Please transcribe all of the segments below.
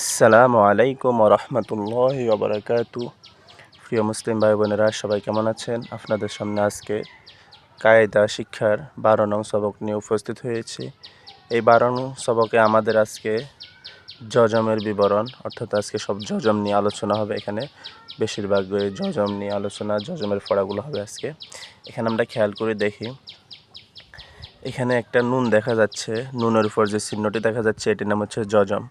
আসসালামু আলাইকুম রহমতুল্লাহ ওবরাকাতু প্রিয় মুসলিম ভাই বোনেরা সবাই কেমন আছেন? আপনাদের সামনে আজকে কায়দা শিক্ষার বারো নং সবক নিয়ে উপস্থিত হয়েছি। এই বারো নং সবকে আমাদের আজকে জজমের বিবরণ, অর্থাৎ আজকে সব জজম নিয়ে আলোচনা হবে এখানে। বেশিরভাগ জজম নিয়ে আলোচনা জজমের ফড়াগুলো হবে আজকে। এখানে আমরা খেয়াল করে দেখি। এখানে একটা নুন দেখা যাচ্ছে, নুনের উপর যে চিহ্নটি দেখা যাচ্ছে, এটির নাম হচ্ছে জজম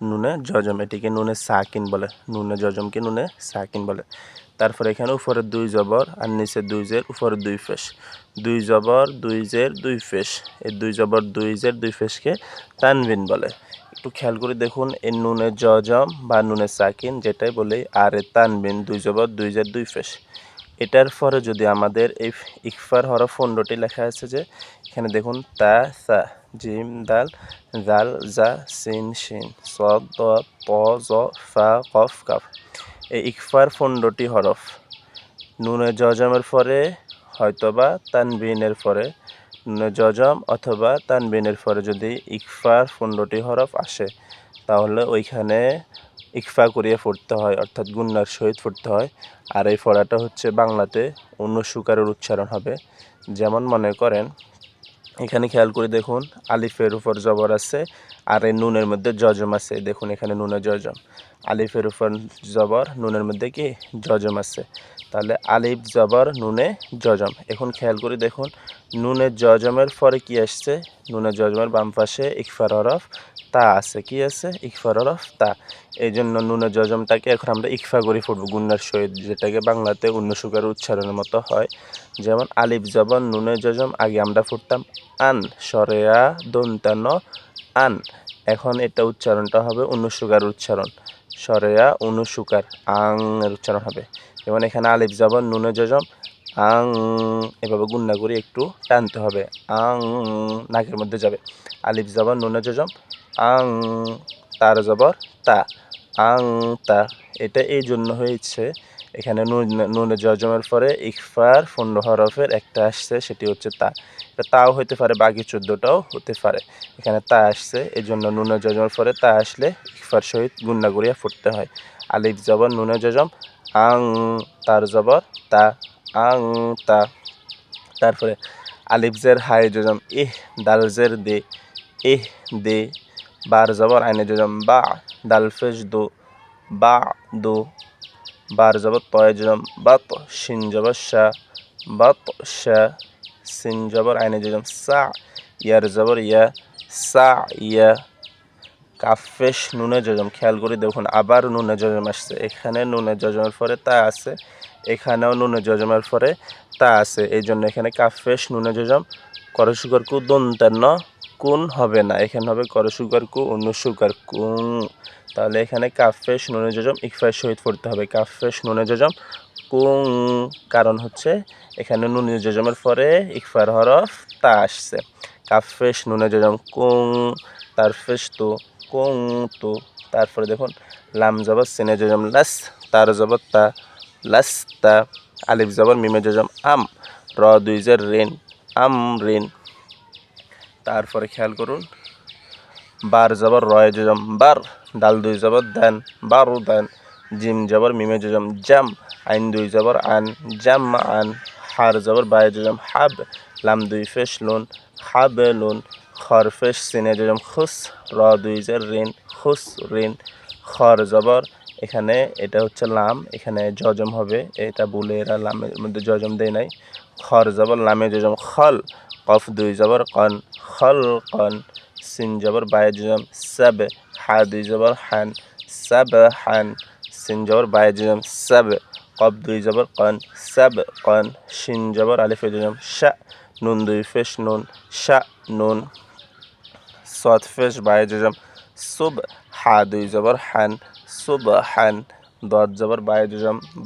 নুনে জজম এটিকে নুনে সাকিন বলে। নুনে জজমকে নুনে সাকিন বলে। তারপর এখানে উপরে দুই জবর আর নিচে দুই জের, উপরে দুই ফেস। দুই জবর, দুই জের, দুই ফেস। এই দুই জবর, দুই জের, দুই ফেসকে তানবিন বলে। একটু খেয়াল করে দেখুন, এই নুনে জজম বা নুনে সাকিন যেটাই বলি, আর এ তানবিন, দুই জবর, দুই জের, দুই ফেস। এটার পরে যদি আমাদের এই ইকফার হরফ ফন্ডটি লেখা আছে যে, এখানে দেখুন তা, সা জিম দাল জাল জা সিন শিন সদ ত জ ফা কফ কাফ এই ইকফার ফন্ডটি হরফ। নুনে জজমের পরে হয়তোবা তানবিনের পরে। নুনে জজম অথবা তানবিনের পরে যদি ইকফার ফন্ডটি হরফ আসে, তাহলে ওইখানে ইকফা করিয়ে পড়তে হয়, অর্থাৎ গুন্নার সহিত পড়তে হয়। আর এই ফড়াটা হচ্ছে বাংলাতে অন্য সুকারের উচ্চারণ হবে। যেমন মনে করেন এখানে খেয়াল করে দেখুন, আলিফের উপর জবর আছে, আর এই নুনের মধ্যে জজম আছে। দেখুন এখানে নুনে জজম। আলিফের উপর জবর, নুনের মধ্যে কি? জজম আছে। তাহলে আলিফ জবর, নুনে জজম। এখন খেয়াল করে দেখুন, নুনের জজমের পরে কি আসছে? নুনের জজমের বাম পাশে ইকফার হরফ তা আছে, কি আছে? ইকফার হরফ তা। এই জন্য নুনের জজমটাকে এখন আমরা ইকফা করে ফুটবো গুন্নার সহিত, যেটাকে বাংলাতে অন্য সুগার উচ্চারণের মতো হয়। যেমন আলিফ জবন নুনের জজম, আগে আমরা ফুটতাম আন, সরেয়া, দন্তান, আন। এখন এটা উচ্চারণটা হবে অনুসুকার উচ্চারণ। সরেয়া অনুসুকার আং এর উচ্চারণ হবে। যেমন এখানে আলিফ জবন, নুনে জজম, আং, এভাবে গুন্না করে একটু টানতে হবে। আং নাকের মধ্যে যাবে। আলিফ জবন, নুনে জজম আং, তার জবর, তা। আং, তা। এটা এই জন্য হয়েছে। এখানে নুন, নুনে জজমের পরে ইকফার ফন্ড হরফের একটা আসছে, সেটি হচ্ছে তা। এটা তাও হতে পারে, বাকি চোদ্দোটাও হতে পারে। এখানে তা আসছে এই জন্য নুনে জজমের পরে তা আসলে ইকফার সহিত গুন্না গড়িয়া ফুটতে হয়। আলিফ জবর, নুনে জজম, আং, তার জবর, তা। আং, তা। তারপরে আলিফজের হাই জজম, ইহ দালজের দে। ইহ, দে। বার জবর আইনে জজম বা দালফেজ দো বা দো বার জবর তয় জজম বাত শিন জবর শা বাত শা সিন জবর আইনে জজম সা ইয়ার জবর ইয়া সা ইয়া কাফেশ নুনে জজম খেয়াল করে দেখুন আবার নুনে জজম আসছে এখানে নুনে জজমের পরে তা আছে এখানেও নুনে জজমের পরে তা আছে এই জন্য এখানে কাফেশ নুনে জজম করসুকর কু দন্তান্ন কোন হবে না? এখানে হবে করসুকর কু, অন্য সুকার কুন তাহলে এখানে কাফেশ নুনে জজম ইকফার সহিত পড়তে হবে। কাফেশ নুনে জজম কুং কারণ হচ্ছে? এখানে নুনে জজমের পরে ইকফার হরফ তা আসছে। কাফেশ নুনে জজম কুং তারফেশ তো কুং তো। তারপরে দেখুন, লাম জবর সিনে জজম, লাস, তার জবর তা, লাস, তা। আলিফ জবর মিমে জজম, আম। র দুই জের রেন, আম রেন তারপরে খেয়াল করুন। বার জবর, রয় জজম, বার, ডাল দুই জবর, দেন, বারু দেন, জিম জবর, মিমে জজম, জাম, আইন দুই জবর, আন, জাম আন, হার জবর, বায় জজম, হাব, লাম দুই ফেস, লোন, হাব, লোন, খর ফেস, সিনে জজম, খুস, র দুই জের, ঋণ, খুস, ঋণ, খর জবর, এখানে এটা হচ্ছে লাম, এখানে জজম হবে, এটা বলে এরা লামের মধ্যে জজম দেয় নাই, খর জবর, লামে জজম, খল কফ দুই জবর কন খল কন সিন জবর বায় জজম সাব হা দুই জবর হান সাব হান সিন জবর বায় জজম সাব কব দুই জবর কন সাব কন শিন জবর আলিফে জজম শা নুন দুই ফেস নুন শা নুন সদ ফেস বায় জজম সুব হা দুই জবর হান সুব হান দদ জবর বায়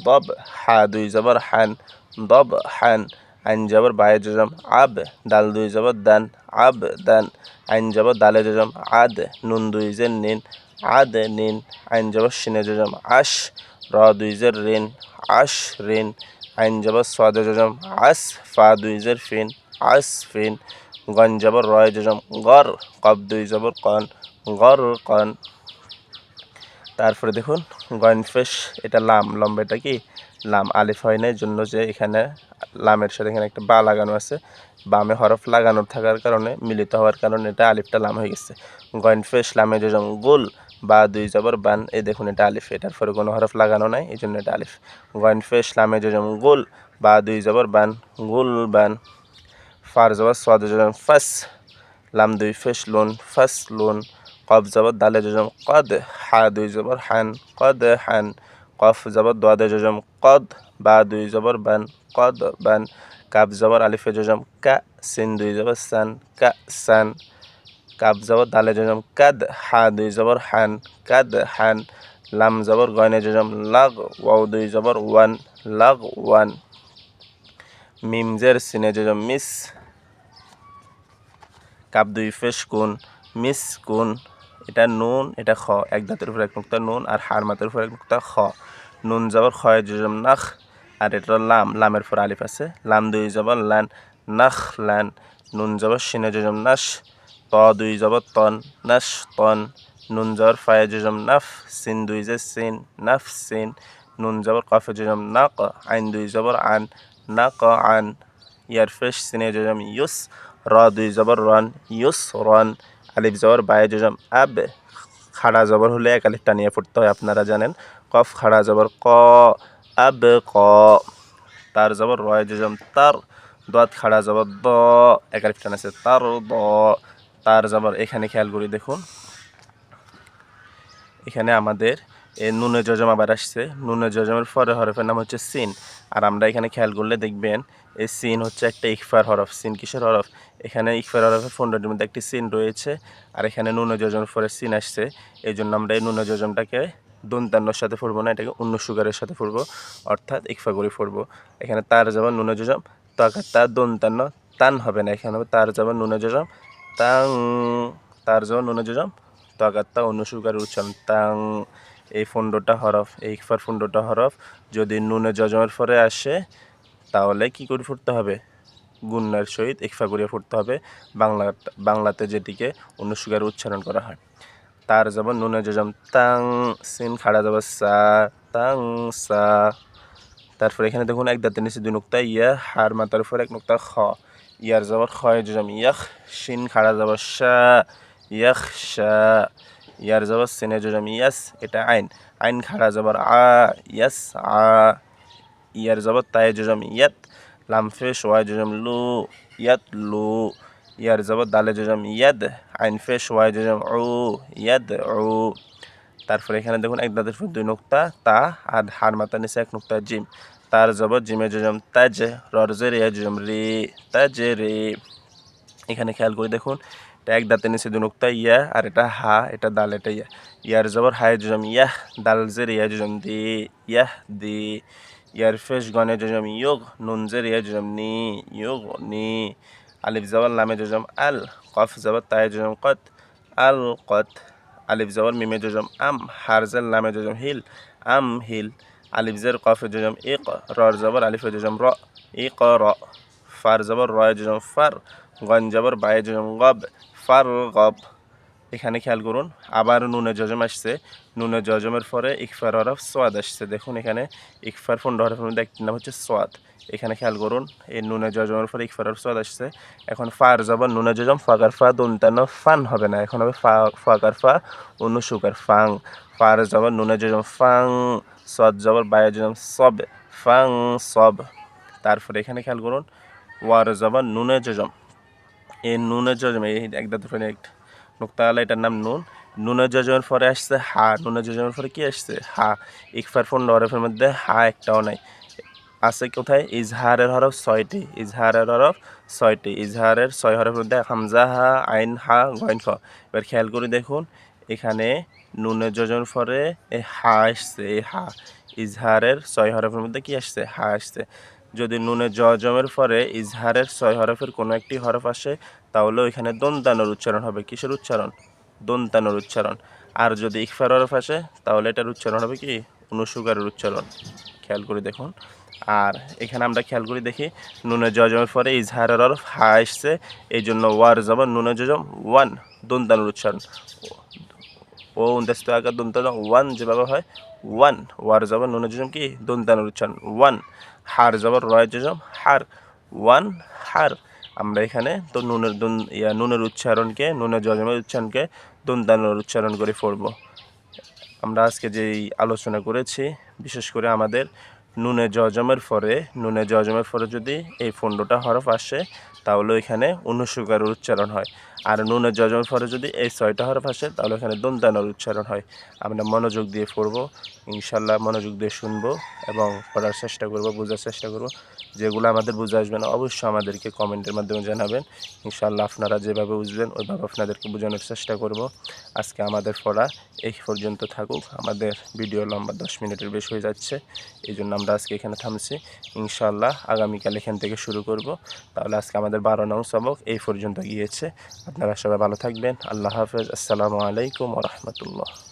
দব হা দুই জবর হান দব হান আইন জবর বায়ে জজম, আব দাল দুই জবর দান, আব দান আইন জবর দালে জজম, আদ নুন দুই জের নিন, আদ নিন আইন জবর সিনে জজম, আশ র দুই জের ঋণ, আশ রিন আইন জবর সাদে জজম, আস ফা দুই জের ফিন, আস ফিন গন জবর রয় জজম, গর কব দুই জবর কন, গর কন। তারপরে দেখুন গয়েনফেশ এটা লাম লম্বা এটা কি? লাম আলিফ হয় না জন্য যে এখানে লামের সাথে এখানে একটা বা লাগানো আছে। বামে হরফ লাগানো থাকার কারণে, মিলিত হওয়ার কারণে এটা আলিফটা লাম হয়ে গেছে। গয়েনফেশ লামে যেরকম গোল, বা দুই জবর, বান, এই দেখুন এটা আলিফ। এটার পরে কোনো হরফ লাগানো নাই, এই জন্য এটা আলিফ। গয়েনফেশ লামে যেরকম গোল, বা দুই জবর, বান, গোল, বান। ফার জবর, সদ যেরকম ফাস। লাম দুই ফেশ লোন, ফাস, লোন। কফ জবর, দালে জজম কদ। হা দুই জবর, হান, কদ, হান। কফ জবর, দোয়াদে জজম কদ। বা দুই জবর বান কদ বান কাব জবর, আলিফে জজম কা, সিন, দুই জবর, সান, কা, সান কাব জবর, দালে জজম কাদ, হা, দুই জবর, হান, কাদ, হান, লাম জবর, গয়নে জজম লাগ, ওয়াও, দুই জবর, ওয়ান, লাগ, ওয়ান। মিম, জের, সিনে জজম মিস। কাপ দুই, ফেস, কোন, মিস, কোন, এটা নুন, এটা খ, এক দাঁতের উপর এক মুক্তা নুন, আর হার মাতের উপর এক মুক্তা খ। নুন যাবর খয় জজম নাখ। আর এটা লাম, লামের পর আলিফ আছে। লাম দুই যাবর লান, নাখ, লান, নুন যাবর সিনে জজম নাস ত দুই যাবর তন নাস তন, নুন যাবর ফায়ে জজম নাফ, সিন দুই যে সিন, নাফ, সিন, নুন যাবর কফে জজম নাক, আইন দুই যাবর আন, নাক, আন, ইয়ার ফেস, সিনে জজম ইউস, র দুই জবর রন, ইউস, রন, আলিফ জবর বায়ে জজম আব, খাড়া জবর হলে এক আলিফ টানিয়ে পড়তে হয়, আপনারা জানেন। কফ, খাড়া জবর ক আব ক তার জবর রয় জজম তার দত খাড়া জবর দ এক আলিফ টান আছে তার দ তার জবর এখানে খেয়াল করি দেখুন এখানে আমাদের এই নুনে জজম আবার আসছে নুনে জজমের পরে হরফের নাম হচ্ছে সিন আর আমরা এখানে খেয়াল করলে দেখবেন, এই সিন হচ্ছে একটা ইকফার হরফ। সিন কিসের হরফ? এখানে ইকফার হরফের পনেরোটির মধ্যে একটি সিন রয়েছে। আর এখানে নুনে জজমের পরে সিন আসছে। এই জন্য আমরা এই নুনে জজমটাকে দন্তান্নর সাথে পড়ব না, এটাকে অন্য সুগারের সাথে পড়ব, অর্থাৎ ইকফা করে পড়ব। এখানে তার যাবার নুনে জজম তাকা তার দন্তান্ন, তান হবে না, এখানে হবে তার যাবার নুনে জজম, তাং, তার যাবার নুনে জজম তাগাত্তা অন্য সুগারের উচ্চারণ, তাং, এই ফুন্ডটা হরফ, এই ইকফার ফুন্ডটা হরফ, যদি নুনে জজমের পরে আসে, তাহলে কি করে ফুটতে হবে? গুন্নার সহিত ইকফা করিয়া ফুটতে হবে বাংলা বাংলাতে যেটিকে অন্য সুগারে উচ্চারণ করা হয়। তার যেমন নুনে জজম। তাং, সিন খাড়া যাব সা, তাং, সা। তারপরে এখানে দেখুন, এক দাঁতের নিচে দুই নুক্তা, ইয়া, হার মাতার উপর এক নুক্তা, খ। ইয়ার যাবার খয় জজম। ইয়াখ শিন খাড়া যাব শা ইয়াখ শা ইয়ার জবর সিনে জজম। ইয়াস, এটা আইন। আইন খাড়া জবর আ, ইয়াস, আ। ইয়ার জবর তায়ে জজম। ইয়াত লামফে সোয়াই জজম। লু, ইয়াত, লু। ইয়ার জবর দালে জজম ইয়াদ, আইন ফে সোয়াই জজম উ, ইয়াদ ও তারপরে এখানে দেখুন এক দাঁতের ফুল, দুই নোক্তা, তা, আর হার মাথা নিচে এক নোক্তা, জিম। তার জবর জিমে জজম তাজ ররজে রে জজম রে, তাজ রে। এখানে খেয়াল করে দেখুন, এটা এক দাঁতের নিচে দুনুক্তা ইয়া, আর এটা হা, এটা দাল, এটা ইয়া। ইয়ার জবর হায় জজম, ইয়াহ, দাল জের ইয়া জজম দি, ইয়াহ দি। ইয়ার ফেস গনে জজম, ইয়োগ, নুন জের ইয়া জজম নি, ইয়োগ নি। আলিফ জবর লামে জজম আল কফ জবর তায় জজম কত আল কত আলিফ জবর মিমে জজম আম হারজাল লামে জজম হিল আম হিল আলিফ জের কফে জজম ইক রর জবর আলিফে জজম র ইক র ফার জবর রয় জজম ফার গন জবর বায়ে জজম গব ফার গব এখানে খেয়াল করুন, আবার নুনে জজম আসছে। নুনে জজমের পরে ইকফার হরফ সোয়াদ আসছে। দেখুন এখানে ইকফার ফন্ড হরফের মধ্যে একটি নাম হচ্ছে সোয়াদ। এখানে খেয়াল করুন, এই নুনে জজমের পরে ইকফার হরফ সোয়াদ আসছে। এখন ফার জবর নুনে জজম ফাকার ফা দন্তান্ন ফান হবে না। এখন হবে ফা ফাকার ফা অন্য সুকার ফাং। ফার জবর নুনে জজম, ফাং। সদ জবর বায়ে জজম, সব, ফাং, সব। তারপরে এখানে খেয়াল করুন, ওয়ার জবর নুনে জজম। এই নুনে জজম, এই এক দাঁত এক নুক্তা আলা এটার নাম নুন। নুনের জজমের পরে আসছে হা। নুনের জজমের পরে কি আসছে? হা। ইকফার ফোন হরফের মধ্যে হা একটাও নাই। আছে কোথায়? ইজহারের হরফ ছয়টি। ইজহারের হরফ ছয়টি। ইজহারের ছয় হরফের মধ্যে হামজা, হা, আইন, হা, গয়ন, খ। এবার খেয়াল করে দেখুন, এখানে নুনের জজমের পরে এই হা আসছে। এই হা। ইজহারের ছয় হরফের মধ্যে কি আসছে? হা আসছে। যদি নুনে জজমের পরে ইজহারের ছয় হরফের কোনো একটি হরফ আসে, তাহলে ওইখানে দন্তানোর উচ্চারণ হবে। কিসের উচ্চারণ? দন্তানোর উচ্চারণ। আর যদি ইকফার হরফ আসে, তাহলে এটার উচ্চারণ হবে কি? অনুসুগারের উচ্চারণ। খেয়াল করে দেখুন। আর এখানে আমরা খেয়াল করি দেখি, নুনে জজমের পরে ইজহারের হরফ হা আসছে এই জন্য ওয়ার জবর নুনে জজম ওয়ান, দন্তানোর উচ্চারণ। ও উনদাস্ত আকার দন্তানো ওয়ান যেভাবে হয়, ওয়ান, ওয়ার জবর নুনে জজম কি? দন্তানোর উচ্চারণ, ওয়ান। হার জবর, রয়ের জজম হার ওয়ান, হার। আমরা এখানে তো নুনের দুন, ইয়া, নুনের উচ্চারণকে, নুনের জজমের উচ্চারণকে দন্তানোর উচ্চারণ করে পড়ব। আমরা আজকে যেই আলোচনা করেছি, বিশেষ করে আমাদের নুনে জজমের পরে নুনে জজমের পরে যদি এই পনেরোটা হরফ আসে, তাহলে এখানে অনুসুকার উচ্চারণ হয়। আর নুনের জজমের পরে যদি এই ছয়টা হরফ আসে, তাহলে এখানে দন্তানোর উচ্চারণ হয়। আমরা মনোযোগ দিয়ে পড়ব, ইনশাল্লাহ মনোযোগ দিয়ে শুনব এবং পড়ার চেষ্টা করব, বোঝার চেষ্টা করব। যেগুলো আমাদের বুঝে আসবে না, অবশ্যই আমাদেরকে কমেন্টের মাধ্যমে জানাবেন। ইনশাল্লাহ আপনারা যেভাবে বুঝবেন, ওইভাবে আপনাদেরকে বোঝানোর চেষ্টা করব। আজকে আমাদের পড়া এই পর্যন্ত থাকুক। আমাদের ভিডিও লম্বা দশ মিনিটের বেশি হয়ে যাচ্ছে, এই জন্য আমরা আজকে এখানে থামছি। ইনশাল্লাহ আগামীকাল এখান থেকে শুরু করব। তাহলে আজকে আমাদের বারো নং সবক এই পর্যন্ত গিয়েছে। আপনারা সবাই ভালো থাকবেন। আল্লাহ হাফেজ। আসসালামু আলাইকুম রহমতুল্লাহ।